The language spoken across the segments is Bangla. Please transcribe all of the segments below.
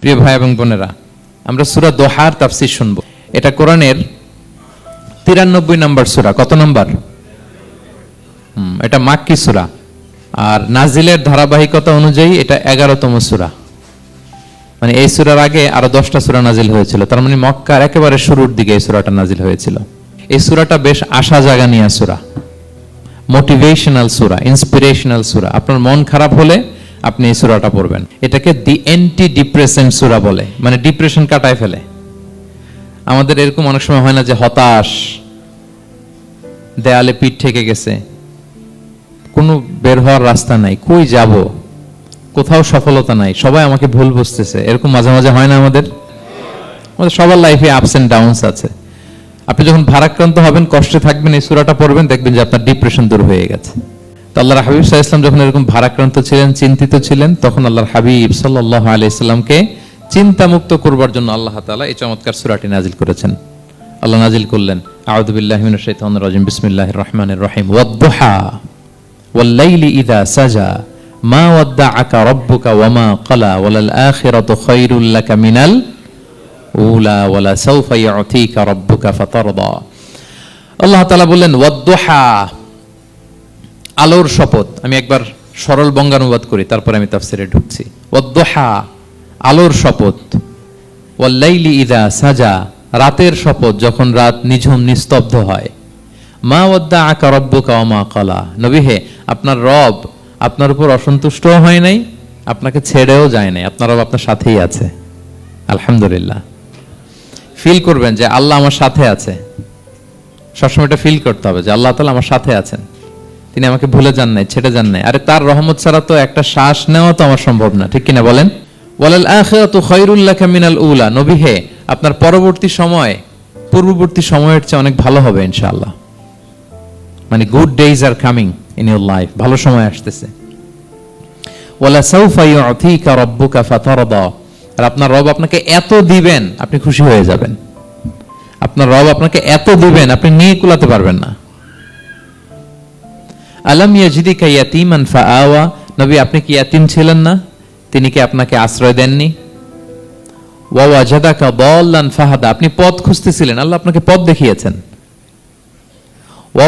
প্রিয় ভাই এবং বোনেরা, আমরা সুরা দোহার তাফসির শুনব। এটা কোরআনের তিরানব্বই নম্বর সুরা। কত নম্বর? এটা মাক্কি সুরা। আর নাজিলের ধারাবাহিকতা অনুযায়ী এটা এগারোতম সুরা। মানে এই সুরার আগে আরও দশটা সুরা নাজিল হয়েছিল। তার মানে মক্কার একেবারে শুরুর দিকে এই সুরাটা নাজিল হয়েছিল। এই সুরাটা বেশ আশা জাগানিয়া সুরা। মোটিভেশনাল সুরা, ইন্সপিরেশনাল সুরা। আপনার মন খারাপ হলে আপনি এই সুরাটা পড়বেন। এটাকে দি অ্যান্টি ডিপ্রেসেন্ট সুরা বলে মানে ডিপ্রেশন কাটায় ফেলে। আমাদের এরকম অনেক সময় হয় না যে হতাশ, দেয়ালে পিঠ ঠেকে গেছে, কোনো বের হওয়ার রাস্তা নাই, কই যাব? কোথাও সফলতা নাই, সবাই আমাকে ভুল বুঝতেছে। এরকম মাঝে মাঝে হয় না আমাদের? আমাদের সবার লাইফে আপস এন্ড ডাউনস আছে। আপনি যখন ভারাক্রান্ত হবেন, কষ্টে থাকবেন, এই সুরাটা পড়বেন, দেখবেন যে আপনার ডিপ্রেশন দূর হয়ে গেছে। আল্লাহর হাবিব সাহা যখন এরকম ভারাক্রান্ত ছিলেন, চিন্তিত ছিলেন, তখন আল্লাহর হাবিব সাল্লাহ আলাইসাল্লামকে চিন্তামুক্ত করবার জন্য আল্লাহ তালা এই চমৎকার সুরাটি নাজিল করেছেন। আল্লাহ নাজিল করলেন রাজিম, বিসমিল্লাহির রহমানির রহিম সাজা, মা ওয়াদ্দাআকা রাব্বুকা ওয়া মা ক্বালা, ওয়ালাল আখিরাতু খায়রুল মিনাল উলা, ওয়ালা আল্লাহ বললেন আলোর শপথ। আমি একবার সরল বঙ্গানুবাদ করি, তারপরে আমি তাফসিরে ঢুকছি। ওয়াদ-দুহা, আলোর শপথ। ওয়াল্লাইলি ইদা সাজা, রাতের শপথ যখন রাত নিঝুম নিস্তব্ধ হয়। মা ওয়াদ্দা আকা রব্বুকা ওয়া কলা কালা নবী হে, আপনার রব আপনার উপর অসন্তুষ্টও হয় নাই, আপনাকে ছেড়েও যায় নাই, আপনার রব আপনার সাথেই আছে। আলহামদুলিল্লাহ। ফিল করবেন যে আল্লাহ আমার সাথে আছে। সবসময় এটা ফিল করতে হবে যে আল্লাহ তালা আমার সাথে আছেন। তিনি আমাকে ভুলে যান নাই, ছেড়ে যান নাই। আরে তার রহমত ছাড়া তো একটা শ্বাস নেওয়া তো আমার সম্ভব না, ঠিক কিনা বলেন? ওয়ালাল আখিরাতু খায়রুল মিনাল উলা। নবী হে, আপনার পরবর্তী সময়, পূর্ববর্তী সময়ের চেয়ে অনেক ভালো হবে ইনশাআল্লাহ। মানে good days are coming in your life ভালো সময় আসতেছে। ওয়ালা সাউফা ইউতিকা রাব্বুকা ফাতারদা। আর আপনার রব আপনাকে এত দিবেন, আপনি খুশি হয়ে যাবেন। আপনার রব আপনাকে এত দিবেন, আপনি নিয়ে কুলাতে পারবেন না। আলাম ইয়াজিদিকা ইয়াতিমান ফাআওয়া? নবী, আপনি কি ইয়াতিম ছিলেন না? তিনি কি আপনাকে আশ্রয় দেননি? ওয়া ফাহাদা। আপনি পথ খুঁজতেছিলেন, আল্লাহ আপনাকে পথ দেখিয়েছেন। ওয়া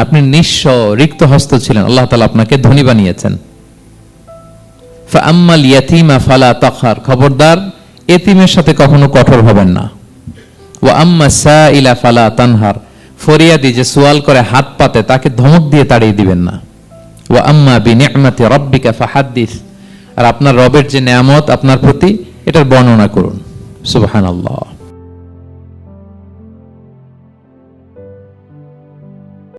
আপনি নিঃস্ব রিক্ত হস্ত ছিলেন। আল্লাহ তাআলা আপনাকে ধনী বানিয়েছেন। ফাআম্মাল ইয়াতিমা ফালা খবরদার, এতিমের সাথে কখনো কঠোর হবেন না। ওয়া আম্মা সাইলা ফালা তানহার। ফরিয়াদি যে সোয়াল করে হাত পাতে, তাকে ধমক দিয়ে তাড়িয়ে দিবেন না। ও আম্মা বি নি'মাতি রব্বিকা ফাহাদ্দিস। আর আপনার রবের যে নেয়ামত, আপনার প্রতি এটার বর্ণনা করুন। সুবহানাল্লাহ।